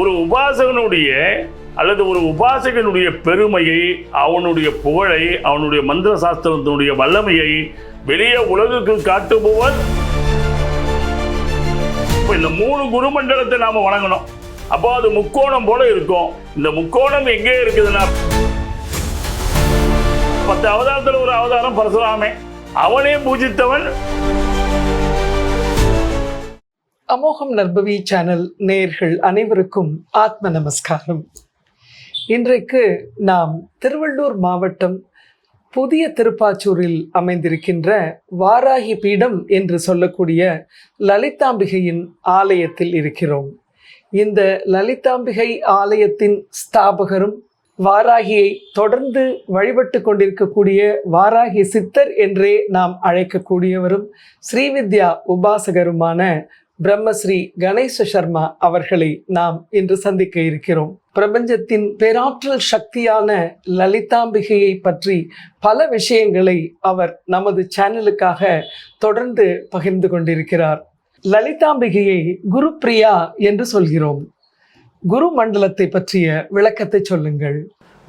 ஒரு உபாசகனுடைய அல்லது ஒரு உபாசகனுடைய பெருமையை அவனுடைய புகழை அவனுடைய மந்திர சாஸ்திரத்தினுடைய வல்லமையை வெளியே உலகுக்கு காட்டுபவர் இப்போ இந்த மூணு குருமண்டலத்தை நாம வணங்கணும். அப்போ அது முக்கோணம் போல இருக்கும். இந்த முக்கோணம் எங்கே இருக்குதுன்னா பத்து அவதாரத்தில் ஒரு அவதாரம் பரசுராமே. அவனே பூஜித்தவன். அமோகம் நர்பவி சேனல் நேர்கள் அனைவருக்கும் ஆத்ம நமஸ்காரம். இன்றைக்கு நாம் திருவள்ளூர் மாவட்டம் புதிய திருப்பாச்சூரில் அமைந்திருக்கின்ற வாராகி பீடம் என்று சொல்லக்கூடிய லலிதாம்பிகையின் ஆலயத்தில் இருக்கிறோம். இந்த லலிதாம்பிகை ஆலயத்தின் ஸ்தாபகரும் வாராகியை தொடர்ந்து வழிபட்டு கொண்டிருக்கக்கூடிய வாராகி சித்தர் என்றே நாம் அழைக்கக்கூடியவரும் ஸ்ரீவித்யா உபாசகருமான பிரம்மஸ்ரீ கணேச சர்மா அவர்களை நாம் இன்று சந்திக்க இருக்கிறோம். பிரபஞ்சத்தின் பேராற்றல் சக்தியான லலிதாம்பிகையை பற்றி பல விஷயங்களை அவர் நமது சேனலுக்காக தொடர்ந்து பகிர்ந்து கொண்டிருக்கிறார். லலிதாம்பிகையை குரு பிரியா என்று சொல்கிறோம். குரு மண்டலத்தை பற்றிய விளக்கத்தை சொல்லுங்கள்.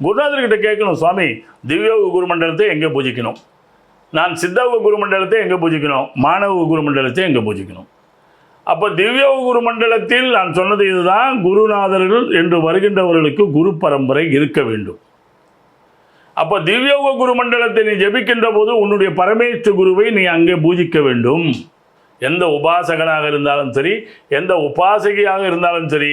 குருநாதர்கிட்ட கேட்கணும் சுவாமி திவ்யோக குருமண்டலத்தை எங்கே பூஜிக்கணும்? நான் சித்தவ குருமண்டலத்தை எங்கே பூஜிக்கணும்? மாணவ குருமண்டலத்தை எங்கே பூஜிக்கணும்? அப்போ திவ்யோக குருமண்டலத்தில் நான் சொன்னது இதுதான். குருநாதர்கள் என்று வருகின்றவர்களுக்கு குரு பரம்பரை இருக்க வேண்டும். அப்போ திவ்யோக குரு மண்டலத்தை நீ ஜெபிக்கின்ற போது உன்னுடைய பரமேஸ்வர குருவை நீ அங்கே பூஜிக்க வேண்டும். எந்த உபாசகனாக இருந்தாலும் சரி எந்த உபாசகியாக இருந்தாலும் சரி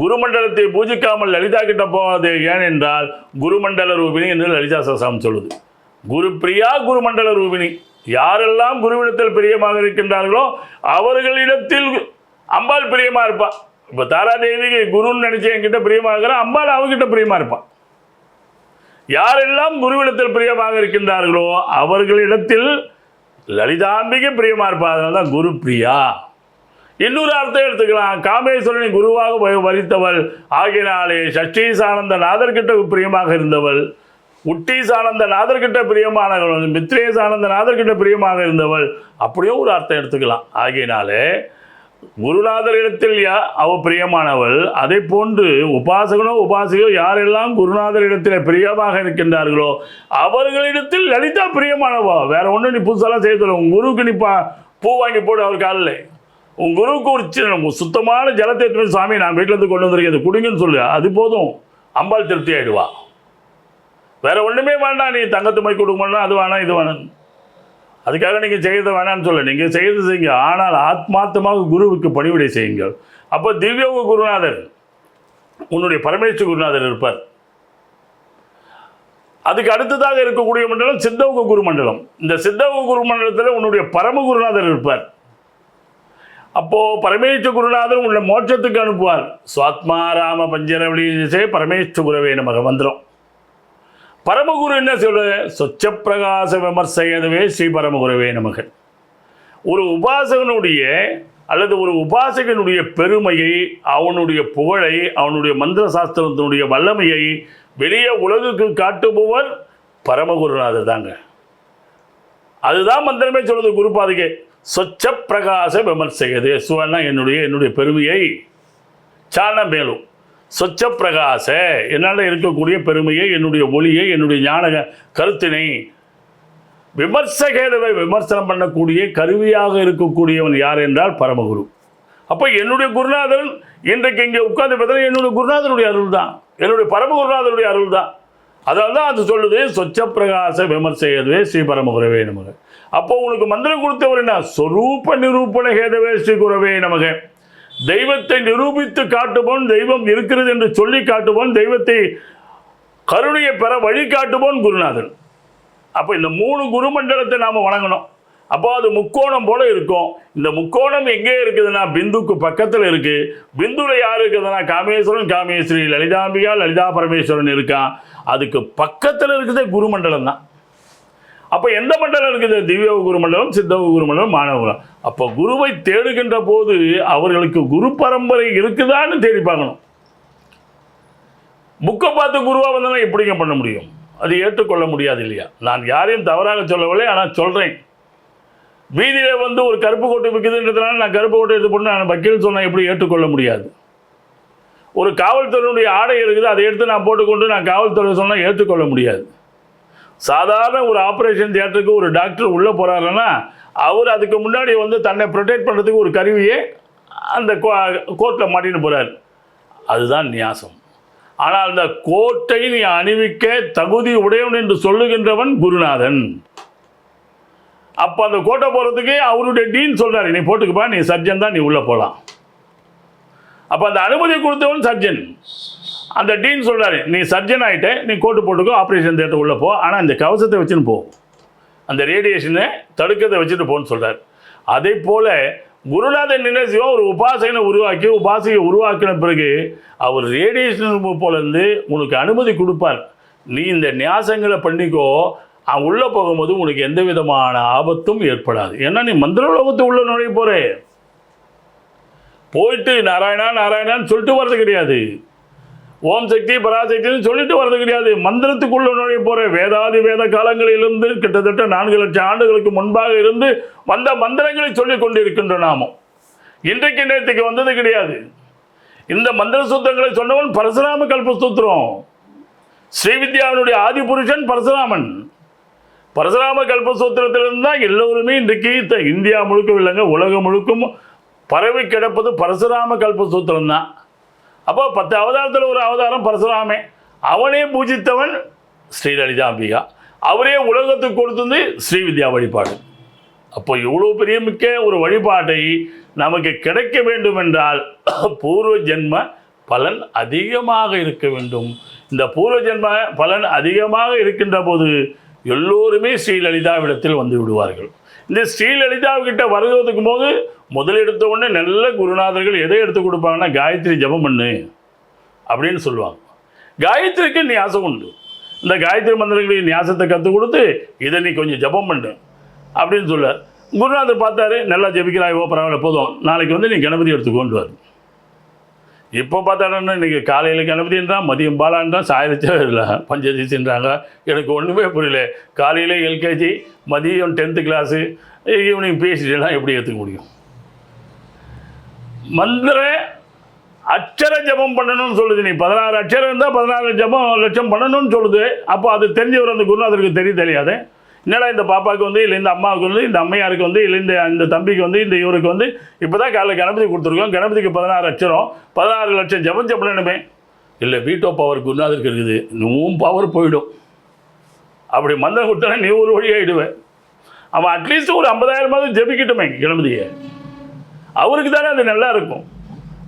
குருமண்டலத்தை பூஜிக்காமல் லலிதா கிட்ட போகாது. ஏனென்றால் குருமண்டல ரூபிணி என்று லலிதா சசாம் சொல்லுது. குரு பிரியா குருமண்டல ரூபிணி. யாரெல்லாம் குருவிடத்தில் பிரியமாக இருக்கின்றார்களோ அவர்களிடத்தில் அம்பாள் பிரியமாக இருப்பான் இப்போ தாராதேவி குருன்னு நினச்சி என்கிட்ட பிரியமாக இருக்கிறா அம்பாள் அவகிட்ட பிரியமாக இருப்பான் யாரெல்லாம் குருவிடத்தில் பிரியமாக இருக்கின்றார்களோ அவர்களிடத்தில் லலிதாம்பிகை பிரியமாக இருப்பா. அதனால தான் குரு பிரியா. இன்னொரு அர்த்தம் எடுத்துக்கலாம். காமேஸ்வரனை குருவாக வரித்தவள் ஆகினாலே சஷ்டீசானந்த நாதர்கிட்ட பிரியமாக இருந்தவள். உட்டீசானந்த நாதர்கிட்ட பிரியமானவள் மித்ரேசானந்த நாதர்கிட்ட பிரியமாக இருந்தவள். அப்படியும் ஒரு அர்த்தம் எடுத்துக்கலாம். ஆகினாலே குருநாதரிடத்தில் யா அவ பிரியமானவள். அதை போன்று உபாசகனோ உபாசிகோ யாரெல்லாம் குருநாதரிடத்தில் பிரியமாக இருக்கின்றார்களோ அவர்களிடத்தில் லலிதா பிரியமானவா? வேற ஒன்றும் நீ புதுசாலாம் செய்ய சொல்ல உன் குருவுக்கு நீ பா பூ வாங்கி போடு அவர் காலில். உன் குருவுக்கு ஒரு சின்ன சுத்தமான ஜலத்தை சாமி நான் வீட்டிலேருந்து கொண்டு வந்திருக்கேன் குடிங்கன்னு சொல்லு. அது போதும். அம்பாள் திருப்தி ஆயிடுவா. வேற ஒன்றுமே வேண்டாம் நீ தங்கத்து மை கொடுக்கணும் அது வேணாம் இது வேணாம். அதுக்காக நீங்கள் செய்யறது வேணாம்னு சொல்ல நீங்கள் செய்யறது செய்யுங்க. ஆனால் ஆத்மார்த்தமாக குருவுக்கு பணிவிடை செய்யுங்கள். அப்போ திவ்யோக குருநாதர் உன்னுடைய பரமேஸ்வர குருநாதர் இருப்பார். அதுக்கு அடுத்ததாக இருக்கக்கூடிய மண்டலம் சித்தவுக குரு மண்டலம் இந்த சித்தவுக குரு மண்டலத்தில் உன்னுடைய பரம குருநாதர் இருப்பார். அப்போது பரமேஸ்வர குருநாதர் உன்னை மோட்சத்துக்கு அனுப்புவார். சுவாத்மா ராம பஞ்சரவழி பரமேஸ்வர குருவே நமக மந்திரம். பரமகுரு என்ன சொல்றது சொச்ச பிரகாச விமர்சையதுவே ஸ்ரீ பரமகுருவே நமக. ஒரு உபாசகனுடைய அல்லது ஒரு உபாசகனுடைய பெருமையை அவனுடைய புகழை அவனுடைய மந்திர சாஸ்திரத்தினுடைய வல்லமையை வெளியே உலகுக்கு காட்டுபவர் பரமகுருநாதர் தாங்க. அதுதான் மந்திரமே சொல்லுது குருபாதிகை சொச்ச பிரகாச விமர்சையது சுவன்னா என்னுடைய என்னுடைய பெருமையை சாண மேலும் சொச்ச பிரகாச என்னால் இருக்கக்கூடிய பெருமையை என்னுடைய ஒளியை என்னுடைய ஞான கருத்தினை விமர்சகேதவை விமர்சனம் பண்ணக்கூடிய கருவியாக இருக்கக்கூடியவன் யார் என்றால் பரமகுரு. அப்போ என்னுடைய குருநாதன் இன்றைக்கு இங்கே உட்கார்ந்து பார்த்தா என்னுடைய குருநாதனுடைய அருள் தான் என்னுடைய பரமகுருநாதனுடைய அருள் தான் அதனால தான் அது சொல்லுது சொச்ச பிரகாச விமர்சையதுவே ஸ்ரீ பரமகுரவே நமக. அப்போ உனக்கு மந்திரம் கொடுத்தவர் என்ன? சொரூப நிரூபண ஹேதவே ஸ்ரீ குரவே நமக. தெய்வத்தை நிரூபித்து காட்டுவோன் தெய்வம் இருக்கிறது என்று சொல்லி காட்டுவோன் தெய்வத்தை கருணையை பெற வழிகாட்டுவோன் குருநாதன். அப்போ இந்த மூணு குருமண்டலத்தை நாம் வணங்கணும். அப்போ அது முக்கோணம் போல இருக்கும். இந்த முக்கோணம் எங்கே இருக்குதுன்னா பிந்துக்கு பக்கத்தில் இருக்கு. பிந்துல யார் இருக்குதுன்னா காமேஸ்வரன் காமேஸ்வரி லலிதாம்பிகா லலிதா பரமேஸ்வரன் இருக்கான். அதுக்கு பக்கத்தில் இருக்கிறதே குருமண்டலம் தான் அப்போ எந்த மண்டலம் இருக்குது? திவ்ய குருமண்டலம் சித்தவ குருமண்டலம் மாணவகுலம் அப்போ குருவை தேடுகின்ற போது அவர்களுக்கு குரு பரம்பரை இருக்குதான்னு தேடி பார்க்கணும். புக்கை பார்த்து குருவாக வந்தனா எப்படிங்க பண்ண முடியும்? அது ஏற்றுக்கொள்ள முடியாது இல்லையா? நான் யாரையும் தவறாக சொல்லவில்லை ஆனால் சொல்கிறேன் வீதியில் வந்து ஒரு கருப்பு கோட்டை விற்குதுன்றதுனால நான் கருப்பு கோட்டை எடுத்து போட்டு நான் வக்கீல் சொன்னால் எப்படி ஏற்றுக்கொள்ள முடியாது? ஒரு காவல்துறையினுடைய ஆடை இருக்குது அதை எடுத்து நான் போட்டுக்கொண்டு நான் காவல்துறை சொன்னால் ஏற்றுக்கொள்ள முடியாது. சாதாரண ஒரு ஆப்ரேஷன் தியேட்டருக்கு ஒரு டாக்டர் உள்ளே போகிறாருன்னா அவர் அதுக்கு முன்னாடி வந்து தன்னை ப்ரொடெக்ட் பண்ணுறதுக்கு ஒரு கருவியை அந்த கோர்ட்டில் மாட்டின்னு போகிறார் அதுதான் நியாசம். ஆனால் அந்த கோட்டை நீ அணிவிக்க தகுதி உடையவன் என்று சொல்லுகின்றவன் குருநாதன். அப்போ அந்த கோட்டை போகிறதுக்கு அவருடைய டீன் சொல்கிறார் நீ போட்டுக்கப்பா நீ சர்ஜன் தான் நீ உள்ளே போகலாம் அப்போ அந்த அனுமதி கொடுத்தவன் சர்ஜன் அந்த டீன் சொல்கிறாரு நீ சர்ஜன் ஆகிட்ட நீ கோட்டு போட்டுக்கோ ஆப்ரேஷன் தேட்டர் உள்ளே போ. ஆனால் இந்த கவசத்தை வச்சுன்னு போ. அந்த ரேடியேஷனை தடுக்கிறதை வச்சுட்டு போன்னு சொல்கிறார் அதே போல் குருநாதன் என்ன ஒரு உபாசகனை உருவாக்கி உபாசையை உருவாக்கின பிறகு அவர் ரேடியேஷன் போல இருந்து உனக்கு அனுமதி கொடுப்பார். நீ இந்த நியாசங்களை பண்ணிக்கோ. அவன் உள்ளே போகும்போது உனக்கு எந்த விதமான ஆபத்தும் ஏற்படாது. ஏன்னா நீ மந்திர உலகத்து உள்ளே நுழைய போகிறே போயிட்டு நாராயணா நாராயணான்னு சொல்லிட்டு வர்றது கிடையாது. ஓம் சக்தி பராசக்தின்னு சொல்லிட்டு வர்றது கிடையாது. மந்திரத்துக்குள்ள நுழைய போகிற வேதாதி வேத காலங்களிலிருந்து கிட்டத்தட்ட நான்கு லட்சம் ஆண்டுகளுக்கு முன்பாக இருந்து வந்த மந்திரங்களை சொல்லிக் கொண்டிருக்கின்ற நாமும். இன்றைக்கு நேற்றுக்கு வந்தது கிடையாது. இந்த மந்திர சூத்திரங்களை சொன்னவன் பரசுராம கல்பசூத்திரம். ஸ்ரீவித்யாவினுடைய ஆதி புருஷன் பரசுராமன். பரசுராம கல்பசூத்திரத்திலிருந்து தான் எல்லோருமே இன்றைக்கு இந்தியா முழுக்க இல்லைங்க உலகம் முழுக்கும் பரவி கிடப்பது பரசுராம கல்பசூத்திரம் தான். அப்போ பத்து அவதாரத்தில் ஒரு அவதாரம் பரசுராமே. அவனே பூஜித்தவன் ஸ்ரீலலிதா அம்பிகா. அவரே உலகத்துக்கு கொடுத்தது ஸ்ரீவித்யா வழிபாடு. அப்போ இவ்வளோ பெரிய மிக்க ஒரு வழிபாட்டை நமக்கு கிடைக்க வேண்டும் என்றால் பூர்வ ஜென்ம பலன் அதிகமாக இருக்க வேண்டும். இந்த பூர்வ ஜென்ம பலன் அதிகமாக இருக்கின்ற போது எல்லோருமே ஸ்ரீலலிதாவிடத்தில் வந்து விடுவார்கள். இந்த ஸ்ரீலலிதாவிட்ட வருவதற்கு போது முதல் எடுத்த உடனே நல்ல குருநாதர்கள் எதை எடுத்து கொடுப்பாங்கன்னா காயத்ரி ஜெபம் பண்ணு அப்படின்னு சொல்லுவாங்க. காயத்ரிக்கு நியாசம் உண்டு. இந்த காயத்ரி மந்திரங்களின் நியாசத்தை கற்றுக் கொடுத்து இதை நீ கொஞ்சம் ஜெபம் பண்ணு அப்படின்னு சொல்ல குருநாதர் பார்த்தாரு நல்லா ஜெபிக்கிறாயோ பரவாயில்ல போதும். நாளைக்கு வந்து நீ கணபதி எடுத்துக்கொண்டுவார் இப்போ பார்த்தாங்கன்னா இன்றைக்கி காலையில் கணபதின்றான் மதியம் பாலான்றான் சாயலிச்சே இல்லை பஞ்சதிசின்றாங்க எனக்கு ஒன்றுமே புரியல. காலையில் எல்கேஜி மதியம் டென்த்து கிளாஸு ஈவினிங் பிஹெச்டிலாம் எப்படி ஏற்றுக்க முடியும்? மந்திர அட்சர ஜபம் பண்ணணும்னு சொல்லுது நீ. பதினாறு அட்சரம் இருந்தால் பதினாறு ஜபம் லட்சம் பண்ணணும்னு சொல்லுது. அப்போ அது தெரிஞ்சவர் அந்த குருநாதருக்கு தெரிய தெரியாது. என்னடா இந்த பாப்பாவுக்கு வந்து இல்லை இந்த அம்மாவுக்கு வந்து இந்த அம்மையாருக்கு வந்து இல்லை இந்த இந்த தம்பிக்கு வந்து இந்த இவருக்கு வந்து இப்போ தான் காலைல கணபதி கொடுத்துருக்கோம். கணபதிக்கு பதினாறு அச்சரம் பதினாறு லட்சம் ஜபம் ஜப்பணுமே இல்லை வீட்டோ பவர் குருநாதருக்கு இருக்குது. உன் பவர் போயிடும். அப்படி மந்திரம் கொடுத்தா நீ ஒரு வழியாகிடுவேன் அவன் அட்லீஸ்ட் ஒரு ஐம்பதாயிரமாவது ஜெபிக்கட்டுமே கணபதியை. அவருக்கு தானே அது நல்லா இருக்கும்.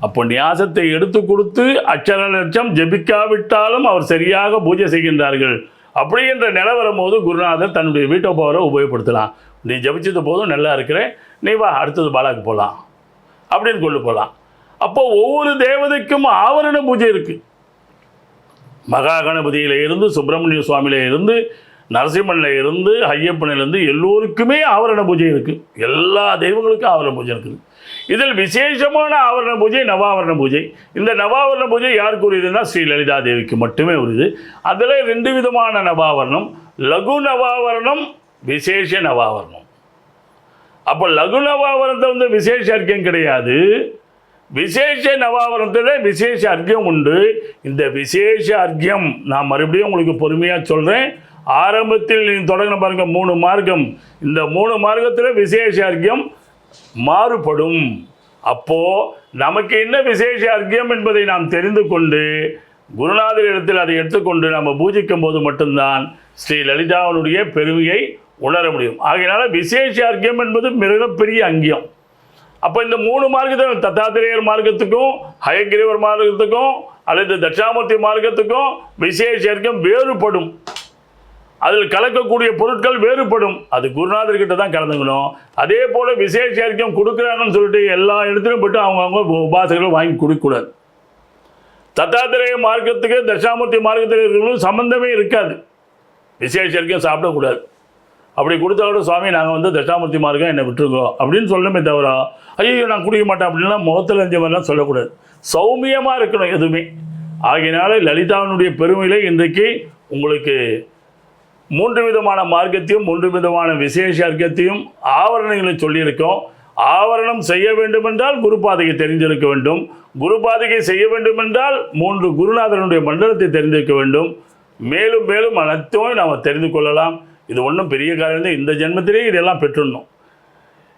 அப்போ நியாசத்தை எடுத்து கொடுத்து அச்சர லட்சம் ஜெபிக்காவிட்டாலும் அவர் சரியாக பூஜை செய்கின்றார்கள். அப்படி என்ற நிலை வரும்போது குருநாதர் தன்னுடைய வீட்டோ பவரை உபயோகப்படுத்தலாம். நீ ஜபிச்சது போதும் நல்லா இருக்கிறேன். நீ வா அடுத்தது பாலாக்கு போகலாம் அப்படின்னு கொண்டு போகலாம் அப்போ ஒவ்வொரு தேவதைக்கும் ஆவரண பூஜை இருக்குது மகா கணபதியில் இருந்து சுப்பிரமணிய சுவாமியில இருந்து நரசிம்மனில் இருந்து ஐயப்பனிலிருந்து எல்லோருக்குமே ஆவரண பூஜை இருக்குது எல்லா தெய்வங்களுக்கும் ஆவரண பூஜை இருக்குது. இதில் விசேஷமான ஆவரண பூஜை நவாவரண பூஜை. இந்த நவாவரண பூஜை யாருக்கு உரியதுன்னா ஸ்ரீ லலிதா தேவிக்கு மட்டுமே உரியது. அதில் ரெண்டு விதமான நவாவரணம். லகு நவாவரணம் விசேஷ நவாவரணம். அப்போ லகு நவாவரணத்தை வந்து விசேஷ அர்க்கியம் கிடையாது. விசேஷ நவாவரணத்தில் விசேஷ அர்க்கியம் உண்டு. இந்த விசேஷ அர்க்கியம் நான் மறுபடியும் உங்களுக்கு பொறுமையாக சொல்கிறேன் ஆரம்பத்தில் நீங்கள் தொடங்கின பாருங்க மூணு மார்க்கம். இந்த மூணு மார்க்கத்தில் விசேஷ அர்க்கியம் மாறுபடும். அப்போ நமக்கு என்ன விசேஷ அர்க்கியம் என்பதை நாம் தெரிந்து கொண்டு குருநாதர் இடத்தில் அதை எடுத்துக்கொண்டு நம்ம பூஜிக்கும் போது மட்டும்தான் ஸ்ரீ லலிதாவினுடைய பெருமையை உணர முடியும். ஆகையினால விசேஷ அர்க்கியம் என்பது மிகப்பெரிய அங்கியம். அப்போ இந்த மூணு மார்க்கத்தை தத்தாத்திரேயர் மார்க்கத்துக்கும் ஹயகிரிவர் மார்க்கத்துக்கும் அல்லது தட்சாமூர்த்தி மார்க்கத்துக்கும் விசேஷ அர்க்கியம் வேறுபடும். அதில் கலக்கக்கூடிய பொருட்கள் வேறுபடும். அது குருநாதர்கிட்ட தான் கலந்துக்கணும். அதே போல் விசேஷ கொடுக்குறாங்கன்னு சொல்லிட்டு எல்லா இடத்துலையும் போட்டு அவங்கவுங்க உபாசகர்கள் வாங்கி கொடுக்கக்கூடாது தத்தாத்திரேய மார்க்கத்துக்கு தட்சாமூர்த்தி மார்க்கத்தில் இருக்கிறவங்களும் சம்மந்தமே இருக்காது. விசேஷ சாப்பிடக்கூடாது. அப்படி கொடுத்தா கூட சுவாமி நாங்கள் வந்து தட்சாமூர்த்தி மார்க்கம் என்னை விட்டுருக்கோம்? அப்படின்னு சொல்லணுமே தவிர ஐயோ நான் குடிக்க மாட்டேன் அப்படின்லாம் முகத்தில் இருந்த மாதிரிலாம் சொல்லக்கூடாது. சௌமியமாக இருக்கணும் எதுவுமே. ஆகையினால லலிதாவினுடைய பெருமையிலே இன்றைக்கு உங்களுக்கு மூன்று விதமான மார்க்கத்தையும் மூன்று விதமான விசேஷ அர்க்கத்தையும் ஆவரணங்களை சொல்லியிருக்கோம். ஆவரணம் செய்ய வேண்டுமென்றால் குரு பாதகை தெரிஞ்சிருக்க வேண்டும். குரு பாதகை செய்ய வேண்டுமென்றால் மூன்று குருநாதனுடைய மண்டலத்தை தெரிந்திருக்க வேண்டும். மேலும் மேலும் அனைத்தும் நாம் தெரிந்து கொள்ளலாம். இது ஒன்றும் பெரிய காரணம் இந்த ஜென்மத்திலேயே இதெல்லாம் பெற்றுடணும்.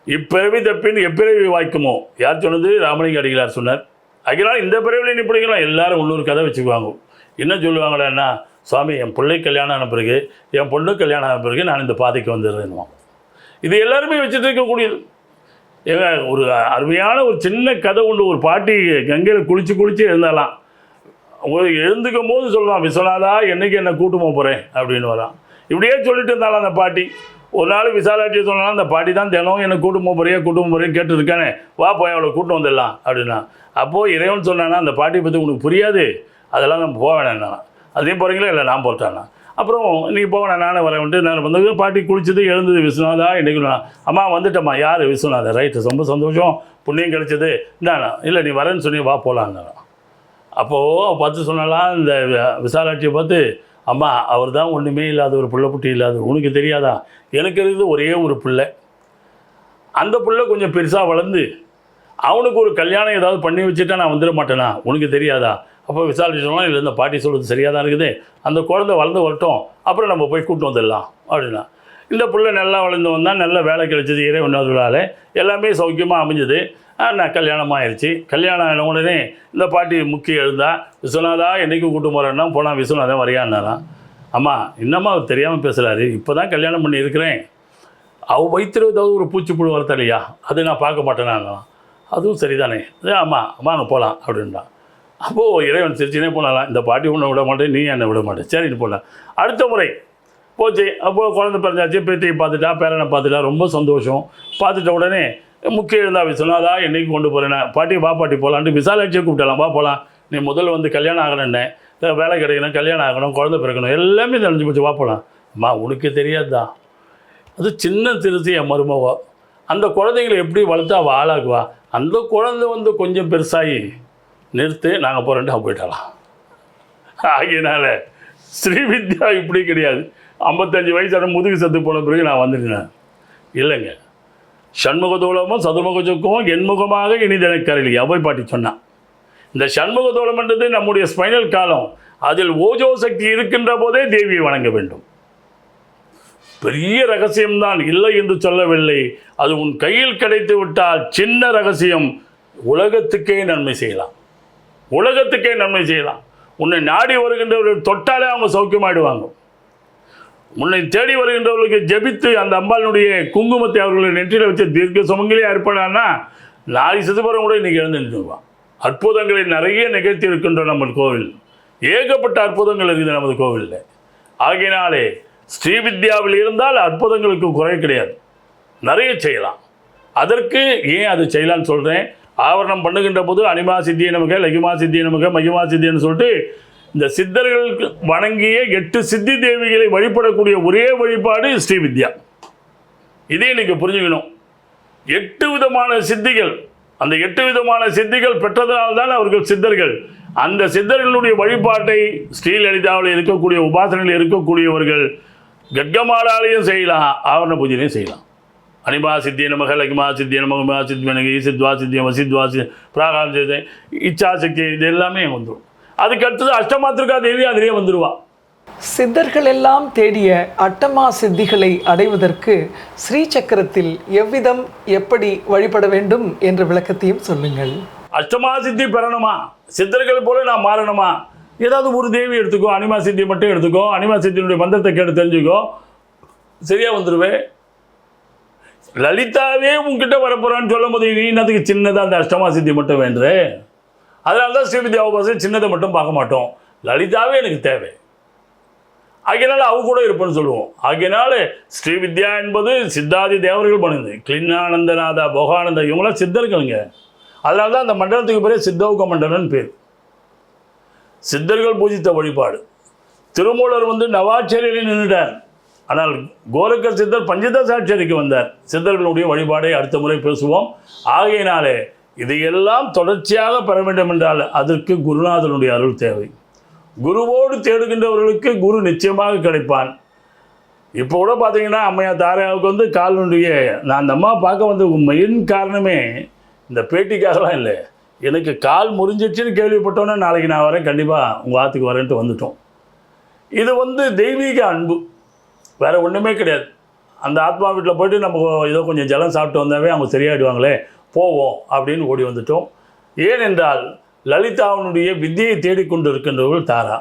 இப்பிறவி தப்பின் எப்பிறவி வாய்க்குமோ? யார் சொன்னது? ராமலிங்க அடிகளார் சொன்னார். அதனால் இந்த பிறவிலையும் இப்படிங்களா எல்லாரும் உள்ளூர் கதை வச்சுக்குவாங்க. என்ன சொல்லுவாங்களான்னா சுவாமி என் பிள்ளை கல்யாணம் ஆன பிறகு என் பொண்ணு கல்யாணம் ஆன பிறகு நான் இந்த பாதைக்கு வந்துடுறேன்னுவான் இது எல்லாருமே வச்சுட்டு இருக்கக்கூடியது. ஏங்க ஒரு அருமையான ஒரு சின்ன கதை உண்டு. ஒரு பாட்டி கங்கையில் குளிச்சு குளிச்சு எழுந்தாலாம். ஒரு எழுந்துக்கும் போது சொல்லலாம் விஸ்வநாதா என்னைக்கு என்னை கூட்டு போக போகிறேன் அப்படின்னு வரான். இப்படியே சொல்லிட்டு இருந்தாலும் அந்த பாட்டி ஒரு நாள் விசாலாட்டி சொன்னாலும் அந்த பாட்டி தான் தினம் என்னை கூட்டு போக போறியா கூட்டு போறியா கேட்டுருக்கானே வா போய் அவளை கூட்டு வந்துடலாம். அப்படின்னா அப்போது இறைவன் சொன்னானா அந்த பாட்டியை பற்றி உனக்கு புரியாது. அதெல்லாம் நம்ம போக வேணாம் அதே போகிறீங்களா இல்லை நான் போட்டானா அப்புறம் நீ போக நானே வந்துட்டு நான் வந்து பாட்டி குளிச்சது எழுந்தது விஸ்வநாதா இன்றைக்கு நான் அம்மா வந்துட்டம்மா யார் விஸ்வநாதா? ரைட்டு ரொம்ப சந்தோஷம் புண்ணியம் கிடைச்சது இந்தாண்ணா இல்லை நீ வரேன்னு சொல்லி வா போகலான்னு அப்போது பார்த்து சொன்னாலாம் இந்த விசாலாட்சியை பார்த்து அம்மா அவர் தான் ஒன்றுமே இல்லாத ஒரு பிள்ளை குட்டி இல்லாத உனக்கு தெரியாதா? எனக்கு இருக்குது ஒரே ஒரு பிள்ளை. அந்த பிள்ளை கொஞ்சம் பெருசாக வளர்ந்து அவனுக்கு ஒரு கல்யாணம் ஏதாவது பண்ணி வச்சுட்டா நான் வந்துட மாட்டேனா? உனக்கு தெரியாதா? அப்போ விசாரிச்சு சொன்னால் இல்லை இந்த பாட்டி சொல்கிறது சரியாக தான் இருக்குது. அந்த குழந்தை வளர்ந்து வரட்டும். அப்புறம் நம்ம போய் கூட்டு வந்துடலாம். அப்படின்னா. இந்த பிள்ளை நல்லா வளர்ந்து வந்தால் நல்ல வேலை கிடைச்சது இறைவனர்களால் எல்லாமே சௌக்கியமாக அமைஞ்சது. ஆ, நான் கல்யாணம் ஆயிடுச்சு கல்யாணம் ஆன உடனே இந்த பாட்டி முக்கிய எழுந்தா விஸ்வநாதா என்னைக்கு கூட்டு போகிறேன்னா போனால் விஸ்வநாதன் வரையான்னாராம். அம்மா என்னம்மா அவர் தெரியாமல் பேசுகிறாரு இப்போ தான் கல்யாணம் பண்ணி இருக்கிறேன். அவ வைத்திரம் ஏதாவது ஒரு பூச்சிப்புழு வரத்தலையா அது நான் பார்க்க மாட்டேனா அதுவும் சரிதானே. ஏ, ஆமாம் வாங்க போகலாம் அப்படின்றான். அப்போது இறைவன் சிரிச்சுனே போனாலாம் இந்த பாட்டி உன்னை விட மாட்டேன் நீ என்னை விட மாட்டேன். சரின்னு போனேன் அடுத்த முறை. போச்சு. அப்போது குழந்தை பிறந்தாச்சு பேத்தியை பார்த்துட்டா பேரனை பார்த்துட்டா ரொம்ப சந்தோஷம். பார்த்துட்ட உடனே முக்கிய இருந்தா சொன்னாதா என்னைக்கு கொண்டு போகிறேன் பாட்டி வா பாட்டி போகலான்ட்டு விசாலாட்சியை கூப்பிட்டலாம் வா போகலாம் நீ முதல்ல வந்து கல்யாணம் ஆகணும்னே வேலை கிடைக்கணும் கல்யாணம் ஆகணும் குழந்தை பிறக்கணும் எல்லாமே தெரிஞ்சு போச்சு வா போகலாம் அம்மா உனக்கு தெரியாதுதான் அது சின்ன திருத்தி என் மருமவோ. அந்த குழந்தைங்களை எப்படி வளர்த்து அவள் ஆளாக்குவா? அந்த குழந்தை வந்து கொஞ்சம் பெருசாகி நிறுத்து நாங்கள் போகிறோன்ட்டு அவள் போயிட்டாலாம் ஆகியனால ஸ்ரீவித்யா இப்படி கிடையாது. ஐம்பத்தஞ்சு வயசான முதுகு சத்து போன பிறகு நான் வந்துட்டேன். இல்லைங்க. சண்முகதோளமும் சதுர்முகச்சுக்கும் எண்முகமாக இனிதனை கரலி அவை பாட்டி சொன்னான் இந்த சண்முகதோளம்ன்றது நம்முடைய ஸ்பைனல் காலம். அதில் ஓஜோ சக்தி இருக்கின்ற போதே தேவியை வணங்க வேண்டும். பெரிய ரகசியம்தான். இல்லை என்று சொல்லவில்லை. அது உன் கையில் கிடைத்து விட்டால் சின்ன ரகசியம். உலகத்துக்கே நன்மை செய்யலாம். உலகத்துக்கே நன்மை செய்யலாம். உன்னை நாடி வருகின்றவர்கள் தொட்டாலே அவங்க சௌக்கியமாயிடுவாங்க. உன்னை தேடி வருகின்றவர்களுக்கு ஜெபித்து அந்த அம்பாளினுடைய குங்குமத்தை அவர்களை நெற்றியில் வச்சு தீர்க்க சுமங்கலியாக இருப்பானா நாளை சிதம்பரம் கூட இன்னைக்கு எழுந்து நின்றுவான் அற்புதங்களை நிறைய நிகழ்த்தி இருக்கின்ற நம்ம கோவில். ஏகப்பட்ட அற்புதங்கள் இருக்குது நமது கோவிலில். ஆகையினாலே ஸ்ரீவித்யாவில் இருந்தால் அற்புதங்களுக்கு குறை கிடையாது. நிறைய செய்யலாம். அதற்கு ஏன் அது செய்யலாம்னு சொல்கிறேன் ஆவரணம் பண்ணுகின்ற போது அனிமா சித்திய நமக்கு லகிமா சித்திய நமக்கு மகிமா சித்தின்னு சொல்லிட்டு இந்த சித்தர்களுக்கு வணங்கிய எட்டு சித்தி தேவிகளை வழிபடக்கூடிய ஒரே வழிபாடு ஸ்ரீ வித்யா. இதே நீங்கள் புரிஞ்சுக்கணும். எட்டு விதமான சித்திகள் அந்த எட்டு விதமான சித்திகள் பெற்றதனால்தான் அவர்கள் சித்தர்கள். அந்த சித்தர்களுடைய வழிபாட்டை ஸ்ரீலலிதாவில் இருக்கக்கூடிய உபாசனையில் இருக்கக்கூடியவர்கள் கட்கமாலாலையும் செய்யலாம் ஆவரண பூஜையிலையும் செய்யலாம். அனிமா சித்திய நமக லகிமா சித்திய நமக உமா சித்தி எனக்கு ஈசித்வா சித்தியம் வசித்வா சி பிராகாம் செய்த இச்சா சக்தி இது எல்லாமே வந்துடும் அதுக்கு அடுத்தது அஷ்டமாத்திருக்கா தேவி அதிலே வந்துடுவா சித்தர்கள் எல்லாம் தேடிய அட்டமா சித்திகளை அடைவதற்கு ஸ்ரீ சக்கரத்தில் எவ்விதம் எப்படி வழிபட வேண்டும் என்ற விளக்கத்தையும் சொல்லுங்கள். அஷ்டமா சித்தி பெறணுமா? சித்தர்கள் போல நான் மாறணுமா? ஏதாவது ஒரு தேவி எடுத்துக்கோ அனிமா சித்தி மட்டும் எடுத்துக்கோ அனிமா சித்தியினுடைய மந்திரத்தை கேட்டு தெரிஞ்சுக்கோ சரியா வந்துடுவேன் லலிதாவே உங்ககிட்ட வரப்போறான்னு சொல்லும் போது நீ என்னத்துக்கு சின்னதாக அந்த அஷ்டமா சித்தி மட்டும் வேண்டுற? அதனால தான் ஸ்ரீவித்யா உபாசனை சின்னதை மட்டும் பார்க்க மாட்டோம். லலிதாவே எனக்கு தேவை. ஆகையினால அவ கூட இருப்பேன்னு சொல்லுவோம். ஆகையினால ஸ்ரீவித்யா என்பது சித்தாதி தேவர்கள் பண்ணுது கிளின்னானந்தநாதா போகானந்தா இவங்களாம் சித்தர்களுங்க. அதனால தான் அந்த மண்டலத்துக்கு பேரே சித்தௌக மண்டலம்னு பேர். சித்தர்கள் பூஜித்த வழிபாடு. திருமூலர் வந்து நவாச்சேரியில் நின்றுட்டார் ஆனால் கோரக்கர் சித்தர் பஞ்சத சாட்சியருக்கு வந்தார். சித்தர்களுடைய வழிபாடை அடுத்த முறை பேசுவோம். ஆகையினாலே இதையெல்லாம் தொடர்ச்சியாக பெற வேண்டும் என்றால் அதற்கு குருநாதனுடைய அருள் தேவை. குருவோடு தேடுகின்றவர்களுக்கு குரு நிச்சயமாக கிடைப்பான். இப்போ கூட பார்த்தீங்கன்னா அம்மையா தாரையாவுக்கு வந்து காலினுடைய நான் அந்த அம்மா பார்க்க வந்த மெயின் காரணமே இந்த பேட்டிக்காகலாம் இல்லை. எனக்கு கால் முறிஞ்சிச்சுன்னு கேள்விப்பட்டோன்னே நாளைக்கு நான் வரேன். கண்டிப்பாக உங்கள் ஆற்றுக்கு வரேன்ட்டு வந்துட்டோம். இது வந்து தெய்வீக அன்பு. வேறு ஒன்றுமே கிடையாது. அந்த ஆத்மா வீட்டில் போயிட்டு நம்ம ஏதோ கொஞ்சம் ஜலம் சாப்பிட்டு வந்தாவே அவங்க சரியாயிடுவாங்களே போவோம் அப்படின்னு ஓடி வந்துட்டோம். ஏனென்றால் லலிதாவினுடைய வித்தியை தேடிக்கொண்டு இருக்கின்றவர்கள் தாரா.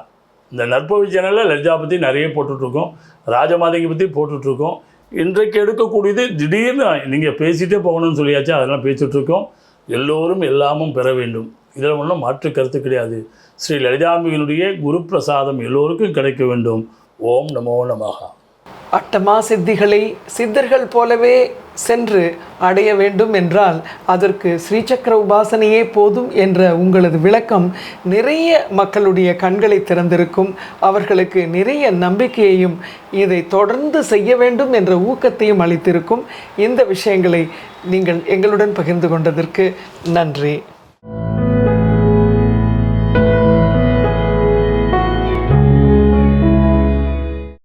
இந்த நற்பவி சேனலில் லலிதா பற்றி நிறைய போட்டுட்ருக்கோம். ராஜமாதங்கி பற்றி போட்டுட்ருக்கோம். இன்றைக்கு எடுக்கக்கூடியது திடீர்னு நீங்கள் பேசிகிட்டே போகணும்னு சொல்லியாச்சு அதெல்லாம் பேசிகிட்ருக்கோம் எல்லோரும் எல்லாமும் பெற வேண்டும். இதில் ஒன்றும் மாற்று கருத்து கிடையாது. ஸ்ரீ லலிதாம்பிகனுடைய குரு பிரசாதம் எல்லோருக்கும் கிடைக்க வேண்டும். ஓம் நமோ நமகா அட்டமா சித்திகளை சித்தர்கள் போலவே சென்று அடைய வேண்டும் என்றால் அதற்கு ஸ்ரீசக்கர உபாசனையே போதும் என்ற உங்களது விளக்கம் நிறைய மக்களுடைய கண்களை திறந்திருக்கும். அவர்களுக்கு நிறைய நம்பிக்கையையும் இதை தொடர்ந்து செய்ய வேண்டும் என்ற ஊக்கத்தையும் அளித்திருக்கும். இந்த விஷயங்களை நீங்கள் எங்களுடன் பகிர்ந்து கொண்டதற்கு நன்றி.